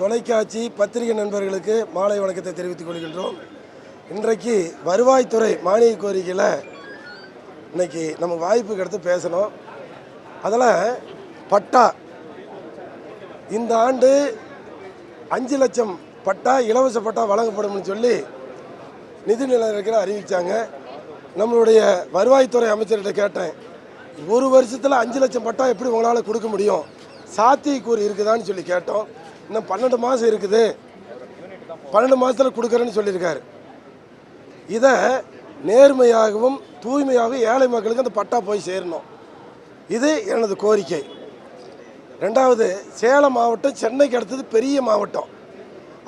தொலைக்காட்சி பத்திரிகை நண்பர்களுக்கு மாலை வணக்கத்தை தெரிவித்துக் கொள்கின்றோம். இன்றைக்கு வருவாய்த்துறை மானிய கோரிக்கையில் இன்றைக்கி நமக்கு வாய்ப்பு கிடைத்து பேசணும். அதில் பட்டா. இந்த ஆண்டு அஞ்சு லட்சம் பட்டா இலவச பட்டா வழங்கப்படும்னு சொல்லி நிதி இருக்கிற அறிவித்தாங்க நம்மளுடைய வருவாய்த்துறை அமைச்சர்கிட்ட கேட்டேன். ஒரு வருஷத்தில் அஞ்சு லட்சம் பட்டா எப்படி உங்களால் கொடுக்க முடியும்? சாத்தியக்கூறு இருக்குதான்னு சொல்லி கேட்டோம். இன்னும் பன்னெண்டு மாதம் இருக்குது. பன்னெண்டு மாதத்தில் கொடுக்குறேன்னு சொல்லியிருக்காரு. இதை நேர்மையாகவும் தூய்மையாகவும் ஏழை மக்களுக்கு அந்த பட்டா போய் சேரணும். இது எனது கோரிக்கை. ரெண்டாவது சேலம் மாவட்டம் சென்னைக்கு அடுத்தது பெரிய மாவட்டம்.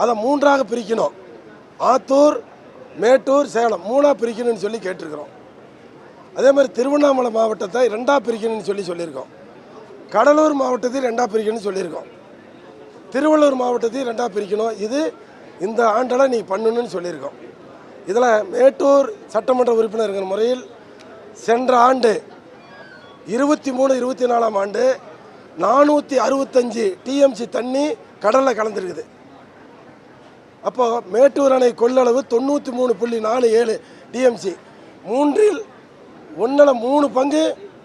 அதை மூன்றாக பிரிக்கணும். ஆத்தூர் மேட்டூர் சேலம் மூணாக பிரிக்கணும்னு சொல்லி கேட்டிருக்கிறோம். அதே மாதிரி திருவண்ணாமலை மாவட்டத்தை ரெண்டாக பிரிக்கணும்னு சொல்லி சொல்லியிருக்கோம். கடலூர் மாவட்டத்தை ரெண்டாக பிரிக்கணும்னு சொல்லியிருக்கோம். திருவள்ளூர் மாவட்டத்தையும் ரெண்டாக பிரிக்கணும். இது இந்த ஆண்டெல்லாம் நீ பண்ணணும்னு சொல்லியிருக்கோம். இதில் மேட்டூர் சட்டமன்ற உறுப்பினர்கள் முறையில் சென்ற ஆண்டு இருபத்தி மூணு இருபத்தி நாலாம் ஆண்டு நானூற்றி அறுபத்தஞ்சு டிஎம்சி தண்ணி கடலில் கலந்துருக்குது. அப்போது மேட்டூர் அணை கொள்ளளவு தொண்ணூற்றி மூணு புள்ளி நாலு ஏழு டிஎம்சி. மூன்றில் ஒன்றில் மூணு பங்கு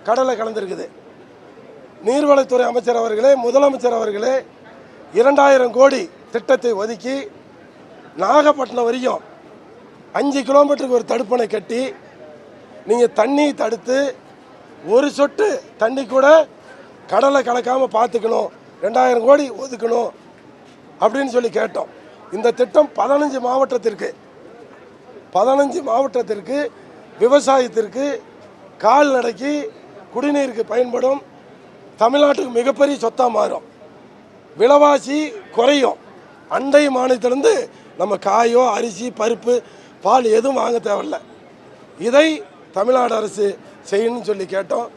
கடலில் கலந்துருக்குது. நீர்வளத்துறை அமைச்சர் அவர்களே முதலமைச்சர் அவர்களே இரண்டாயிரம் கோடி திட்டத்தை ஒதுக்கி நாகப்பட்டினம் வரையும் அஞ்சு கிலோமீட்டருக்கு ஒரு தடுப்பணை கட்டி நீங்கள் தண்ணி தடுத்து ஒரு சொட்டு தண்ணி கூட கடலை கலக்காமல் பார்த்துக்கணும். ரெண்டாயிரம் கோடி ஒதுக்கணும் அப்படின்னு சொல்லி கேட்டோம். இந்த திட்டம் பதினஞ்சு மாவட்டத்திற்கு பதினஞ்சு மாவட்டத்திற்கு விவசாயத்திற்கு கால்நடைக்கு குடிநீருக்கு பயன்படும். தமிழ்நாட்டுக்கு மிகப்பெரிய சொத்தாக மாறும். விலைவாசி குறையும். அண்டை மாநிலத்திலேருந்து நம்ம காயோ அரிசி பருப்பு பால் எதுவும் வாங்க தேவையில்ல. இதை தமிழ்நாடு அரசு செய்யணும்னு சொல்லி கேட்டோம்.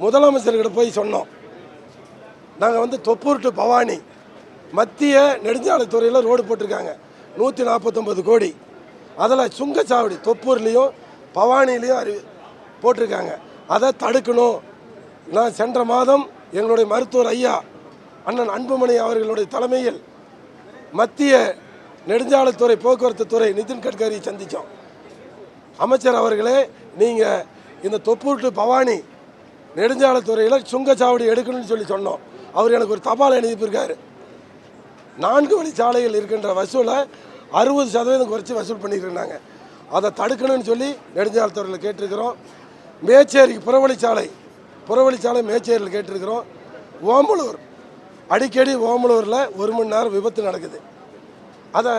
முதலமைச்சர்கிட்ட போய் சொன்னோம். நாங்கள் வந்து தொப்பூர் டு பவானி மத்திய நெடுஞ்சாலைத்துறையில் ரோடு போட்டிருக்காங்க. நூற்றி நாற்பத்தொம்பது கோடி. அதில் சுங்கச்சாவடி தொப்பூர்லேயும் பவானிலையும் அறி போட்டிருக்காங்க. அதை தடுக்கணும். நான் சென்ற மாதம் எங்களுடைய மருத்துவர் ஐயா அண்ணன் அன்புமணி அவர்களுடைய தலைமையில் மத்திய நெடுஞ்சாலைத்துறை போக்குவரத்து துறை நிதின் கட்கரி சந்தித்தோம் அமைச்சர் அவர்களே நீங்கள் இந்த தொப்பூட்டு பவானி நெடுஞ்சாலைத்துறையில் சுங்கச்சாவடி எடுக்கணும்னு சொல்லி சொன்னோம். அவர் எனக்கு ஒரு தபால் எழுதிப்பிருக்காரு நான்கு வழி சாலையில் இருக்கின்ற வசூலை அறுபது சதவீதம் குறைச்சி வசூல் பண்ணியிருந்தாங்க அதை தடுக்கணும்னு சொல்லி நெடுஞ்சாலைத்துறையில் கேட்டிருக்கிறோம். மேச்சேரிக்கு புறவழிச்சாலை புறவழிச்சாலை மேச்சேரியில் கேட்டிருக்கிறோம். ஓமலூர் அடிக்கடி ஓமலூரில் ஒரு மணி நேரம் விபத்து நடக்குது. அதை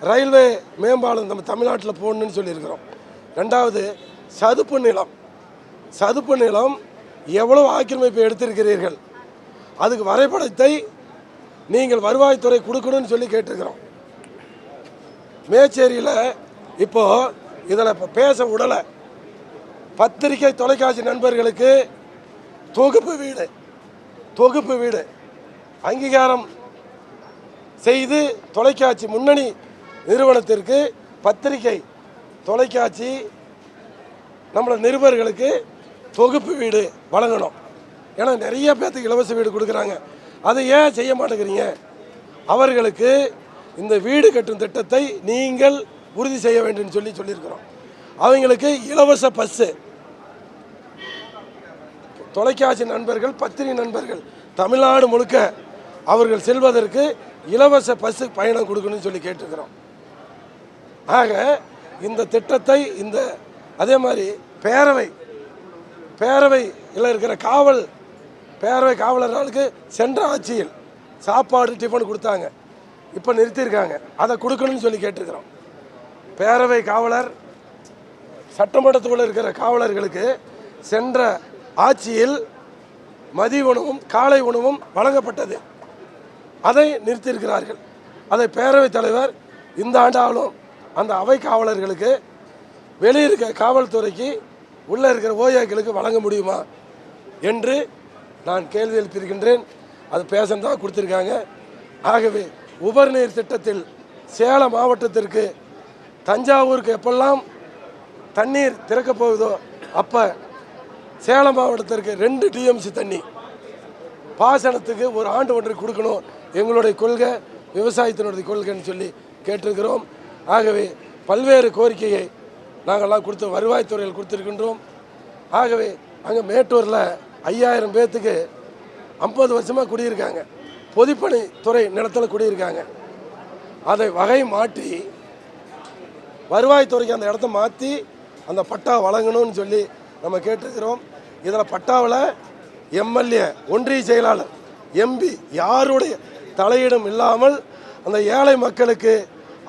ரயில்வே மேம்பாலம் நம்ம தமிழ்நாட்டில் போடணும்னு சொல்லியிருக்கிறோம். ரெண்டாவது சதுப்பு நிலம். சதுப்பு நிலம் எவ்வளவு ஆக்கிரமிப்பு எடுத்திருக்கிறீர்கள்? அதுக்கு வரைபடத்தை நீங்கள் வருவாய்த்துறை கொடுக்கணும்னு சொல்லி கேட்டிருக்கிறோம். மேச்சேரியில் இப்போது இதில் இப்போ பேச விடலை பத்திரிகை தொலைக்காட்சி நண்பர்களுக்கு தொகுப்பு வீடு. தொகுப்பு வீடு. அங்கீகாரம் செய்து தொலைக்காட்சி முன்னணி நிறுவனத்திற்கு பத்திரிகை தொலைக்காட்சி நம்மளோட நிருபர்களுக்கு தொகுப்பு வீடு வழங்கணும். ஏன்னா நிறைய பேர்த்துக்கு இலவச வீடு கொடுக்குறாங்க. அதை ஏன் செய்ய மாட்டேங்கிறீங்க? அவர்களுக்கு இந்த வீடு கட்டும் திட்டத்தை நீங்கள் உறுதி செய்ய வேண்டும் சொல்லி சொல்லியிருக்கிறோம். அவங்களுக்கு இலவச பஸ்ஸு தொலைக்காட்சி நண்பர்கள் பத்திரிகை நண்பர்கள் தமிழ்நாடு முழுக்க அவர்கள் செல்வதற்கு இலவச பஸ்ஸு பயணம் கொடுக்கணும்னு சொல்லி கேட்டுக்கிறோம் ஆக இந்த திட்டத்தை இந்த அதே மாதிரி பேரவை பேரவையில் இருக்கிற காவல் பேரவை காவலர்களுக்கு சென்ற ஆட்சியில் சாப்பாடு டிஃபன் கொடுத்தாங்க. இப்போ நிறுத்தியிருக்காங்க. அதை கொடுக்கணும்னு சொல்லி கேட்டுக்கிறோம் பேரவை காவலர் சட்டமன்றத்துக்குள்ளே இருக்கிற காவலர்களுக்கு சென்ற ஆட்சியில் மதிய உணவும் காலை உணவும் வழங்கப்பட்டது. அதை நிறுத்தியிருக்கிறார்கள். அதை பேரவைத் தலைவர் இந்த ஆண்டாலும் அந்த அவை காவலர்களுக்கு வெளியிருக்க காவல்துறைக்கு உள்ளே இருக்கிற ஓஏக்களுக்கு வழங்க முடியுமா என்று நான் கேள்வி எழுப்பியிருக்கின்றேன். அது பேசன் தான் கொடுத்துருக்காங்க. ஆகவே உபர்நீர் திட்டத்தில் சேலம் மாவட்டத்திற்கு தஞ்சாவூருக்கு எப்பெல்லாம் தண்ணீர் திறக்கப் போகுதோ அப்போ சேலம் மாவட்டத்திற்கு ரெண்டு டிஎம்சி தண்ணி. பாசனத்துக்கு ஒரு ஆண்டு ஒன்று கொடுக்கணும். எங்களுடைய கொள்கை விவசாயத்தினுடைய கொள்கைன்னு சொல்லி கேட்டிருக்கிறோம். ஆகவே பல்வேறு கோரிக்கையை நாங்கள்லாம் கொடுத்து வருவாய்த்துறையில் கொடுத்துருக்கின்றோம். ஆகவே அங்கே மேட்டூரில் ஐயாயிரம் பேர்த்துக்கு ஐம்பது வருஷமாக குடியிருக்காங்க. பொதுப்பணித்துறை நிலத்தில் குடியிருக்காங்க. அதை வகை மாற்றி வருவாய்த்துறைக்கு அந்த இடத்த மாற்றி அந்த பட்டா வழங்கணும்னு சொல்லி நம்ம கேட்டிருக்கிறோம். இதில் பட்டாவில் எம்எல்ஏ ஒன்றிய செயலாளர் எம்பி யாருடைய தலையிடும் இல்லாமல் அந்த ஏழை மக்களுக்கு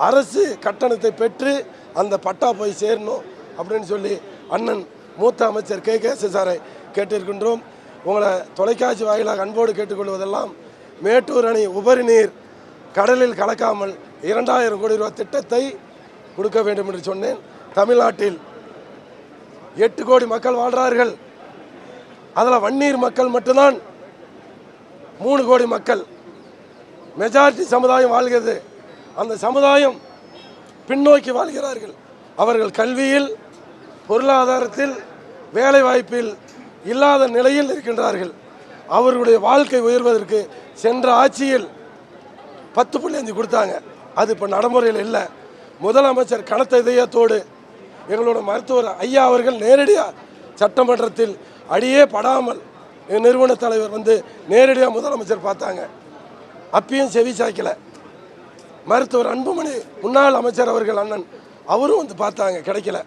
அரசு கட்டணத்தை பெற்று அந்த பட்டா போய் சேரணும் அப்படின்னு சொல்லி அண்ணன் மூத்த அமைச்சர் கே கே சாரை கேட்டிருக்கின்றோம். உங்களை தொலைக்காட்சி வாயிலாக அன்போடு கேட்டுக்கொள்வதெல்லாம் மேட்டூர் அணை உபரி நீர் கடலில் கலக்காமல் இரண்டாயிரம் கோடி ரூபாய் திட்டத்தை கொடுக்க வேண்டும் என்று சொன்னேன். தமிழ்நாட்டில் எட்டு கோடி மக்கள் வாழ்கிறார்கள் அதில் வன்னீர் மக்கள் மட்டும்தான் மூணு கோடி மக்கள் மெஜாரிட்டி சமுதாயம் வாழ்கிறது. அந்த சமுதாயம் பின்னோக்கி வாழ்கிறார்கள். அவர்கள் கல்வியில் பொருளாதாரத்தில் வேலைவாய்ப்பில் இல்லாத நிலையில் இருக்கின்றார்கள். அவர்களுடைய வாழ்க்கை உயர்வதற்கு சென்ற ஆட்சியில் பத்து புள்ளி அஞ்சு கொடுத்தாங்க. அது இப்போ நடைமுறையில் இல்லை. முதலமைச்சர் கனத்த இதயத்தோடு எங்களோட மருத்துவர் ஐயா அவர்கள் நேரடியாக சட்டமன்றத்தில் அடியே படாமல் எங்கள் நிறுவன தலைவர் வந்து நேரடியாக முதலமைச்சர் பார்த்தாங்க. அப்பயும் செவி சாய்க்கல. மருத்துவர் அன்புமணி முன்னாள் அமைச்சர் அவர்கள் அண்ணன் அவரும் வந்து பார்த்தாங்க கிடைக்கல.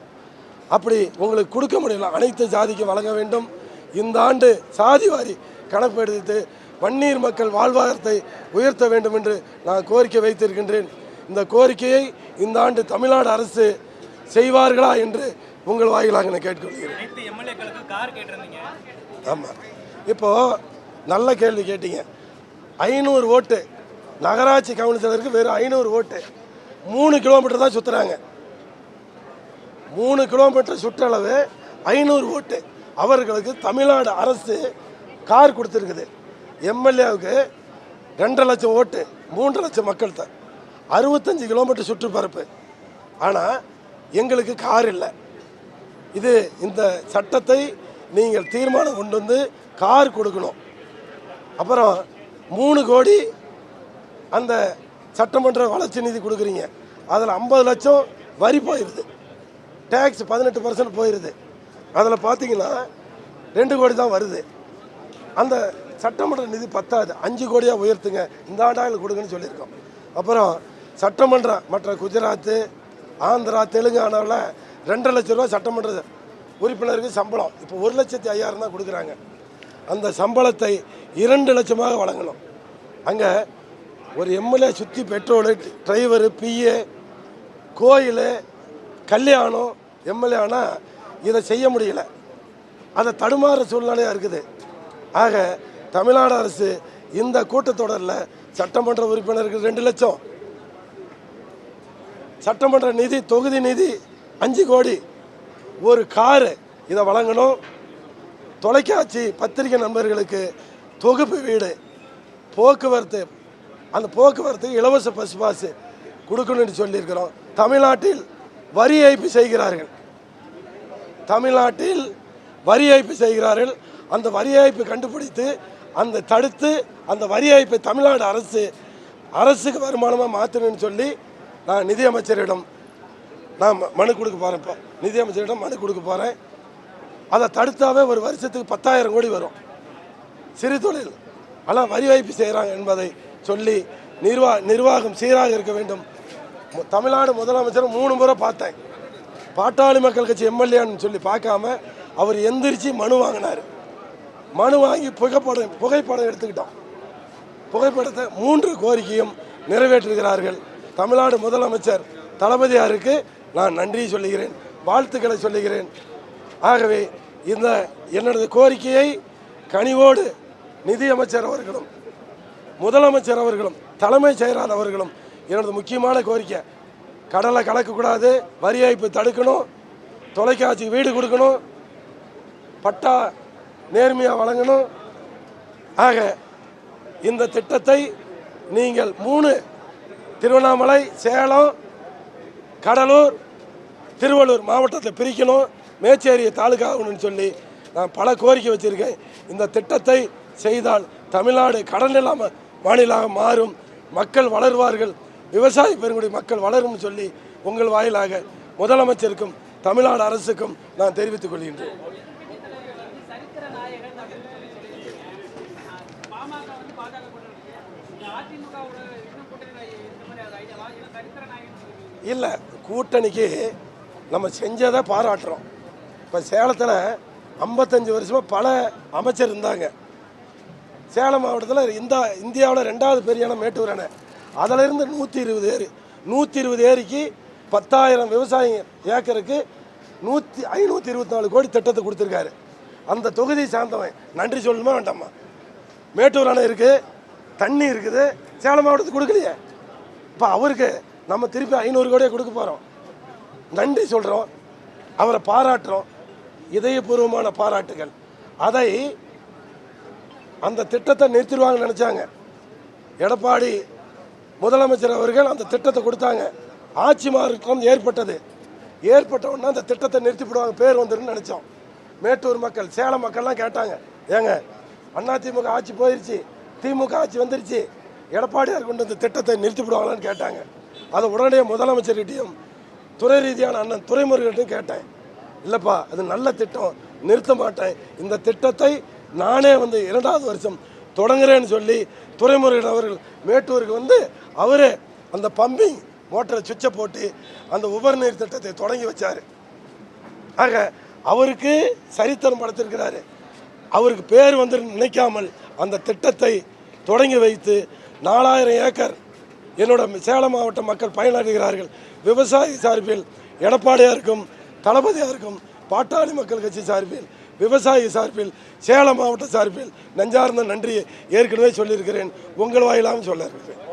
அப்படி உங்களுக்கு கொடுக்க முடியல. அனைத்து ஜாதிக்கு வழங்க வேண்டும். இந்த ஆண்டு சாதி வாரி கணக்கு எடுத்து வன்னீர் மக்கள் வாழ்வாதாரத்தை உயர்த்த வேண்டும் என்று நான் கோரிக்கை வைத்திருக்கின்றேன். இந்த கோரிக்கையை இந்த ஆண்டு தமிழ்நாடு அரசு செய்வார்களா என்று உங்கள் வாயிலாக நான் கேட்டுக்கொள்கிறேன். ஆமாம் இப்போது நல்ல கேள்வி கேட்டீங்க. ஐநூறு ஓட்டு. நகராட்சி கவுன்சிலருக்கு வெறும் ஐநூறு ஓட்டு. மூணு கிலோமீட்டர் தான் சுற்றுறாங்க மூணு கிலோமீட்டர் சுற்றளவு ஐநூறு ஓட்டு. அவர்களுக்கு தமிழ்நாடு அரசு கார் கொடுத்துருக்குது. எம்எல்ஏவுக்கு ரெண்டரை லட்சம் ஓட்டு மூன்று லட்சம் மக்கள் தான் அறுபத்தஞ்சு கிலோமீட்டர் சுற்றுப்பரப்பு. ஆனால் எங்களுக்கு கார் இல்லை. இது இந்த சட்டத்தை நீங்கள் தீர்மானம் கொண்டு வந்து கார் கொடுக்கணும். அப்புறம் மூணு கோடி அந்த சட்டமன்ற வளர்ச்சி நிதி கொடுக்குறீங்க. அதில் ஐம்பது லட்சம் வரி போயிடுது. டேக்ஸ் பதினெட்டு பர்சன்ட் போயிடுது. அதில் பார்த்தீங்கன்னா ரெண்டு கோடி தான் வருது. அந்த சட்டமன்ற நிதி பத்தாது. அஞ்சு கோடியாக உயர்த்துங்க. இந்த ஆண்டாயில் கொடுங்கன்னு சொல்லியிருக்கோம். அப்புறம் சட்டமன்றம் மற்ற குஜராத்து ஆந்திரா தெலுங்கானாவில் ரெண்டரை லட்ச ரூபா சட்டமன்ற உறுப்பினருக்கு சம்பளம். இப்போ ஒரு லட்சத்தி ஐயாயிரம் தான் கொடுக்குறாங்க. அந்த சம்பளத்தை இரண்டு லட்சமாக வழங்கணும். அங்கே ஒரு எம்எல்ஏ சுற்றி பெட்ரோலு டிரைவரு பிஏ கோயில் கல்யாணம் எம்எல்ஏ ஆனால் இதை செய்ய முடியல. அதை தடுமாற சூழ்நிலையாக இருக்குது. ஆக தமிழ்நாடு அரசு இந்த கூட்டத்தொடரில் சட்டமன்ற உறுப்பினருக்கு ரெண்டு லட்சம். சட்டமன்ற நிதி தொகுதி நிதி அஞ்சு கோடி. ஒரு காரு இதை வழங்கணும். தொலைக்காட்சி பத்திரிகை நண்பர்களுக்கு தொகுப்பு வீடு. போக்குவரத்து. அந்த போக்குவரத்து இலவச பஸ் பாஸ் கொடுக்கணும்னு சொல்லியிருக்கிறோம். தமிழ்நாட்டில் வரி ஏய்ப்பு செய்கிறார்கள். தமிழ்நாட்டில் வரி ஏய்ப்பு செய்கிறார்கள். அந்த வரி ஏய்ப்பு கண்டுபிடித்து அந்த தடுத்து அந்த வரி ஏய்ப்பை தமிழ்நாடு அரசு அரசுக்கு வருமானமாக மாற்றணும்னு சொல்லி நான் நிதியமைச்சரிடம் நான் மனு கொடுக்க போகிறேன் இப்போ நிதியமைச்சரிடம் மனு கொடுக்க போகிறேன் அதை தடுத்தாவே ஒரு வருஷத்துக்கு பத்தாயிரம் கோடி வரும். சிறு தொழில் ஆனால் வரி வைப்பு செய்கிறாங்க என்பதை சொல்லி நிர்வா நிர்வாகம் சீராக இருக்க வேண்டும். தமிழ்நாடு முதலமைச்சர் மூணு முறை பார்த்தேன். பாட்டாளி மக்கள் கட்சி எம்எல்ஏன்னு சொல்லி பார்க்காம அவர் எந்திரிச்சு மனு வாங்கினார். மனு வாங்கி புகைப்படம் புகைப்படம் எடுத்துக்கிட்டோம். புகைப்படத்தை மூன்று கோரிக்கையும் நிறைவேற்றுகிறார்கள் தமிழ்நாடு முதலமைச்சர் தளபதியாருக்கு நான் நன்றி சொல்லுகிறேன் வாழ்த்துக்களை சொல்லுகிறேன். ஆகவே இந்த என்னுடைய கோரிக்கையை கனிவோடு நிதியமைச்சர் அவர்களும் முதலமைச்சர் அவர்களும் தலைமைச் செயலாளர் அவர்களும் எனது முக்கியமான கோரிக்கை கடலை கலக்கக்கூடாது வரி ஏய்ப்பு தடுக்கணும் தொலைக்காட்சி வீடு கொடுக்கணும் பட்டா நேர்மையாக வழங்கணும். ஆக இந்த திட்டத்தை நீங்கள் மூணு திருவண்ணாமலை சேலம் கடலூர் திருவள்ளூர் மாவட்டத்தை பிரிக்கணும் மேச்சேரியை தாலுகாகணும்னு சொல்லி நான் பல கோரிக்கை வச்சுருக்கேன். இந்த திட்டத்தை செய்தால் தமிழ்நாடு கடன் இல்லாமல் மாநிலமாக மாறும். மக்கள் வளருவார்கள். விவசாய பெருங்குடி மக்கள் வளரும்னு சொல்லி உங்கள் வாயிலாக முதலமைச்சருக்கும் தமிழ்நாடு அரசுக்கும் நான் தெரிவித்துக் கொள்கின்றேன். இல்லை இல்லை கூட்டணிக்கு நம்ம செஞ்சதை பாராட்டுறோம். இப்போ சேலத்தில் ஐம்பத்தஞ்சு வருஷமாக பல அமைச்சர் இருந்தாங்க. சேலம் மாவட்டத்தில் இந்த இந்தியாவில் ரெண்டாவது பெரிய அணை மேட்டூர் அணை. அதிலிருந்து நூற்றி இருபது ஏரி. நூற்றி இருபது ஏரிக்கு பத்தாயிரம் விவசாய ஏக்கருக்கு நூற்றி ஐநூற்றி இருபத்தி நாலு கோடி திட்டத்தை கொடுத்துருக்காரு. அந்த தொகுதி சார்ந்தவன் நன்றி சொல்லணுமா வேண்டாமா? மேட்டூர் அணை இருக்குது தண்ணி இருக்குது சேலம் மாவட்டத்துக்கு கொடுக்கலையே. இப்போ அவருக்கு நம்ம திருப்பி ஐநூறு கோடியை கொடுக்க போகிறோம் நன்றி சொல்கிறோம் அவரை பாராட்டுறோம். இதயபூர்வமான பாராட்டுகள். அதை அந்த திட்டத்தை நிறுத்திடுவாங்கன்னு நினச்சாங்க. எடப்பாடி முதலமைச்சர் அவர்கள் அந்த திட்டத்தை கொடுத்தாங்க. ஆட்சி மாற்றம் ஏற்பட்டது. ஏற்பட்ட உடனே அந்த திட்டத்தை நிறுத்திவிடுவாங்க. பேர் வந்துருன்னு நினச்சோம். மேட்டூர் மக்கள் சேலம் மக்கள்லாம் கேட்டாங்க. ஏங்க அண்ணா திமுக ஆட்சி போயிருச்சு. திமுக ஆட்சி வந்துருச்சு. எடப்பாடியார் கொண்டு இந்த திட்டத்தை நிறுத்திவிடுவாங்களான்னு கேட்டாங்க. அதை உடனடியாக முதலமைச்சர்கிட்டையும் துறை ரீதியான அண்ணன் துறைமுருகன்ட்டையும் கேட்டேன். இல்லைப்பா அது நல்ல திட்டம். நிறுத்த மாட்டேன். இந்த திட்டத்தை நானே வந்து இரண்டாவது வருஷம் தொடங்குறேன்னு சொல்லி துறைமுருகன் அவர்கள் மேட்டூருக்கு வந்து அவரே அந்த பம்பிங் மோட்டரை சுவிட்சை போட்டு அந்த உபரிநீர் திட்டத்தை தொடங்கி வச்சார். ஆக அவருக்கு சரித்திரம் படைத்திருக்கிறாரு. அவருக்கு பேர் வந்து நினைக்காமல் அந்த திட்டத்தை தொடங்கி வைத்து நாலாயிரம் ஏக்கர் என்னோட சேலம் மாவட்ட மக்கள் பயனடைகிறார்கள். விவசாயி சார்பில் எடப்பாடியாருக்கும் தளபதியாருக்கும் பாட்டாளி மக்கள் கட்சி சார்பில் விவசாயி சார்பில் சேலம் மாவட்ட சார்பில் நஞ்சார்ந்த நன்றியை ஏற்கனவே சொல்லியிருக்கிறேன். உங்கள் வாயிலாகவும் சொல்ல இருக்கிறேன்